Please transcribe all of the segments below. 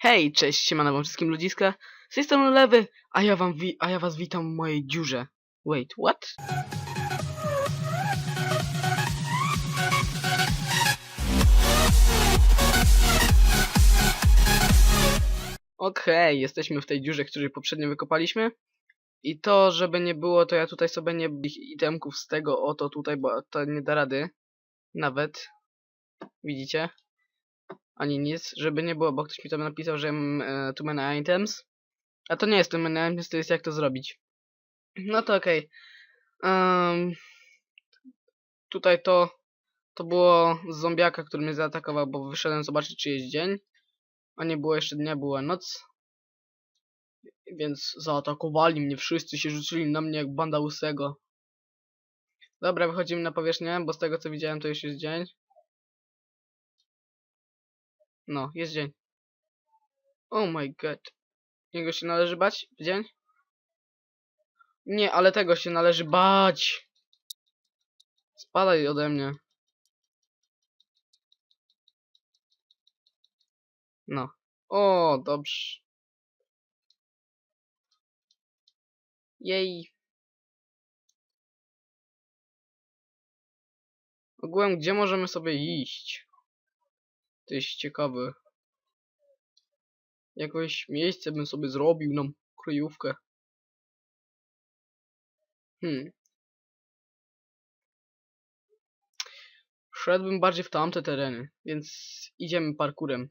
Hej, cześć, siemano wam wszystkim ludziska. Z tej strony Lewy, a ja wam a ja was witam w mojej dziurze. Wait, what? Okej, jesteśmy w tej dziurze, której poprzednio wykopaliśmy. I to, żeby nie było, to ja tutaj sobie nie itemków z tego oto tutaj, bo to nie da rady. Nawet. Widzicie? Ani nic, żeby nie było, bo ktoś mi tam napisał, że mam e, too many items. A to nie jest too many items, to jest jak to zrobić. No to okej. Em, tutaj to, to było z zombiaka, który mnie zaatakował, bo wyszedłem zobaczyć, czy jest dzień. A nie było jeszcze dnia, była noc. Więc zaatakowali mnie, wszyscy się rzucili na mnie jak banda łysego. Dobra, wychodzimy na powierzchnię, bo z tego co widziałem to już jest dzień. No, jest dzień. Oh my god. Niego się należy bać w dzień? Nie, ale tego się należy bać. Spadaj ode mnie. No. O, dobrze. Jej. Ogółem, gdzie możemy sobie iść? To jest ciekawe. Jakieś miejsce bym sobie zrobił nam kryjówkę. Hmm. Szedłbym bardziej w tamte tereny, więc idziemy parkurem.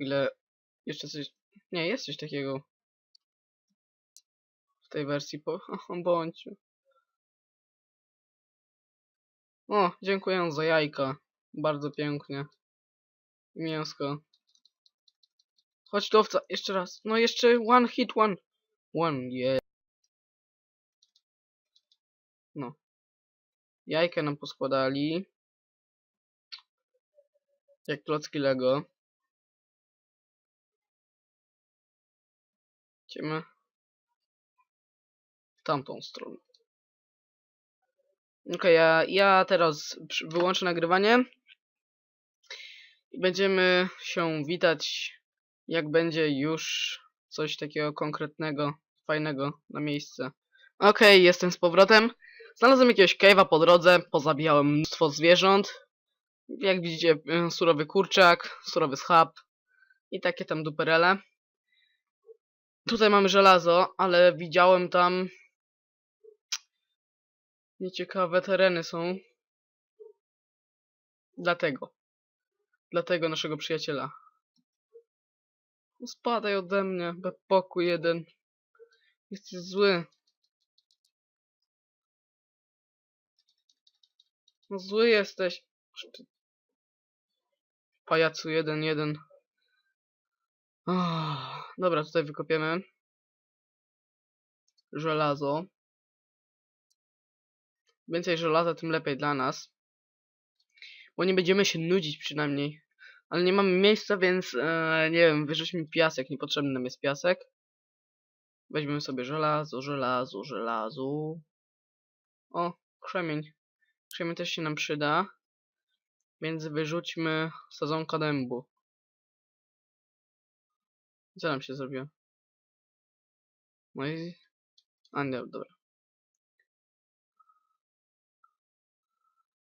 Ile jeszcze coś... Nie, jest coś takiego. W tej wersji po... bądź. O, dziękuję za jajka. Bardzo pięknie. Mięsko. Chodź do owca, jeszcze raz. No jeszcze one hit, one. One, yeah. No. Jajka nam poskładali. Jak klocki Lego. Idziemy w tamtą stronę. Okej, ja, ja teraz wyłączę nagrywanie. I będziemy się witać, jak będzie już coś takiego konkretnego, fajnego na miejsce. Okej, jestem z powrotem. Znalazłem jakiegoś cave'a po drodze, pozabijałem mnóstwo zwierząt. Jak widzicie, y, surowy kurczak, surowy schab i takie tam duperele. Tutaj mamy żelazo, ale widziałem tam nieciekawe tereny są. Dlatego. Dlatego naszego przyjaciela. Spadaj ode mnie, pokój jeden. Jesteś zły. No zły jesteś. Pajacu jeden, jeden. Ah, dobra, tutaj wykopiemy. Żelazo. Więcej żelaza, tym lepiej dla nas. Bo nie będziemy się nudzić przynajmniej. Ale nie mamy miejsca, więc e, nie wiem, wyrzućmy piasek. Niepotrzebny nam jest piasek. Weźmiemy sobie żelazo, żelazo, żelazo. O, krzemień. Krzemień też się nam przyda. Więc wyrzućmy sadzonka dębu. Co nam się zrobiło? No i... A nie, dobra.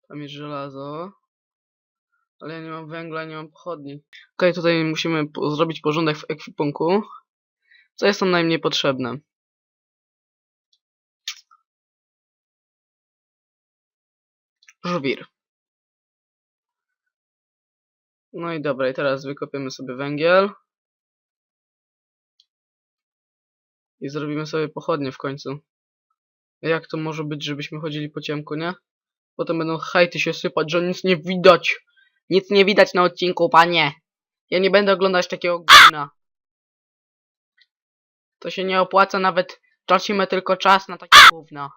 Tam jest żelazo. Ale ja nie mam węgla, nie mam pochodni. Okej, tutaj musimy po zrobić porządek w ekwipunku. Co jest nam najmniej potrzebne? Żwir. No i dobra, i teraz wykopiemy sobie węgiel. I zrobimy sobie pochodnie w końcu. Jak to może być, żebyśmy chodzili po ciemku, nie? Potem będą hejty się sypać, że nic nie widać. Nic nie widać na odcinku, panie. Ja nie będę oglądać takiego gówna. To się nie opłaca, nawet tracimy tylko czas na takie gówna.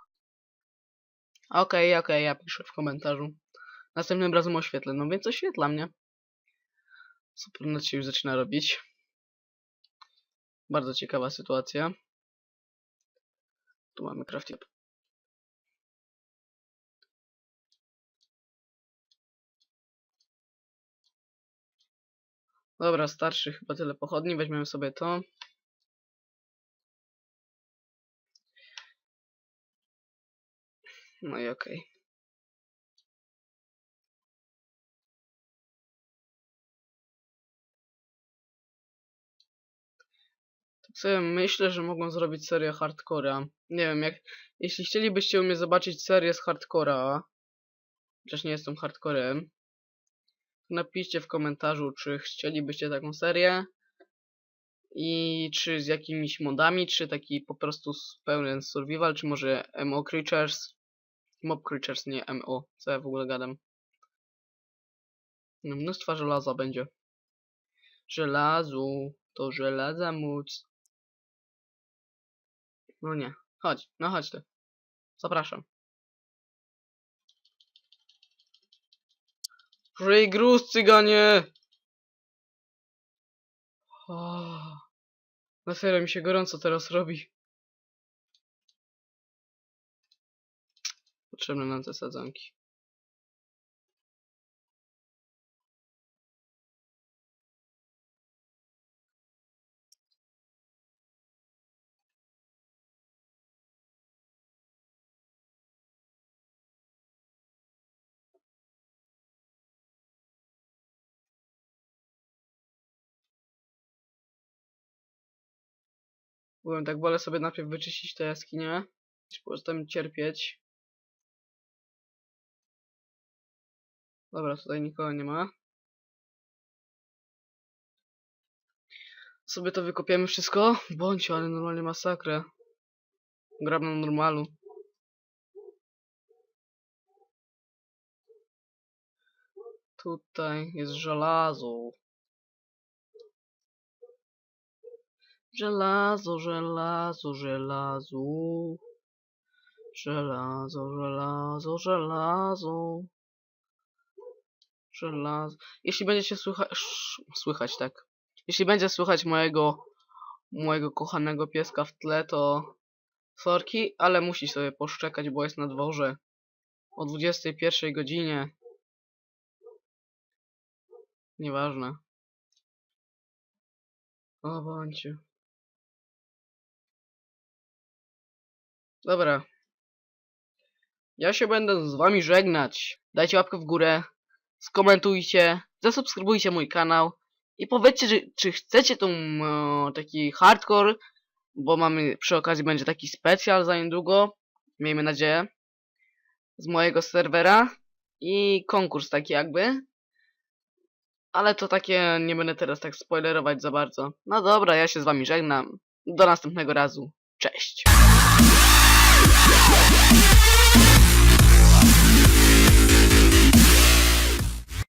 Okej, okej, ja piszę w komentarzu. Następnym razem oświetlę, no więc oświetla mnie. Super, noc się już zaczyna robić. Bardzo ciekawa sytuacja. Tu mamy crafting. Dobra, starszy chyba tyle pochodni, weźmiemy sobie to. No i okej. Tak sobie myślę, że mogą zrobić serię hardcora. Nie wiem, jak... Jeśli chcielibyście u mnie zobaczyć serię z hardcora, chociaż nie jestem hardcorem, napiszcie w komentarzu, czy chcielibyście taką serię i czy z jakimiś modami, czy taki po prostu pełen survival, czy może MO Creatures. Mob Creatures, nie MO. Co ja w ogóle gadam? No, mnóstwa żelaza będzie. Żelazu, to żelaza móc. No nie, chodź, no chodź ty. Zapraszam. Żyj gruz, cyganie! Na serio mi się gorąco teraz robi. Potrzebne nam te sadzonki. Byłem tak wolę sobie najpierw wyczyścić te jaskinie, niż potem cierpieć. Dobra, tutaj nikogo nie ma. Sobie to wykopiemy wszystko. Bądź, ale normalnie masakrę. Gram na normalu. Tutaj jest żelazo. Żelazo, żelazo, żelazo. Żelazo, żelazo, żelazo. Żelazo. Jeśli będziecie słychać, słychać tak. Jeśli będzie słychać mojego, mojego kochanego pieska w tle, to sorki, ale musi sobie poszczekać, bo jest na dworze o 21 godzinie. Nieważne. O bądźcie. Dobra. Ja się będę z wami żegnać. Dajcie łapkę w górę, skomentujcie, zasubskrybujcie mój kanał i powiedzcie, czy, czy chcecie tą e, taki hardcore, bo mamy przy okazji będzie taki specjal za niedługo, miejmy nadzieję, z mojego serwera i konkurs taki jakby. Ale to takie nie będę teraz tak spoilerować za bardzo. No dobra, ja się z wami żegnam. Do następnego razu. Cześć. Yeah.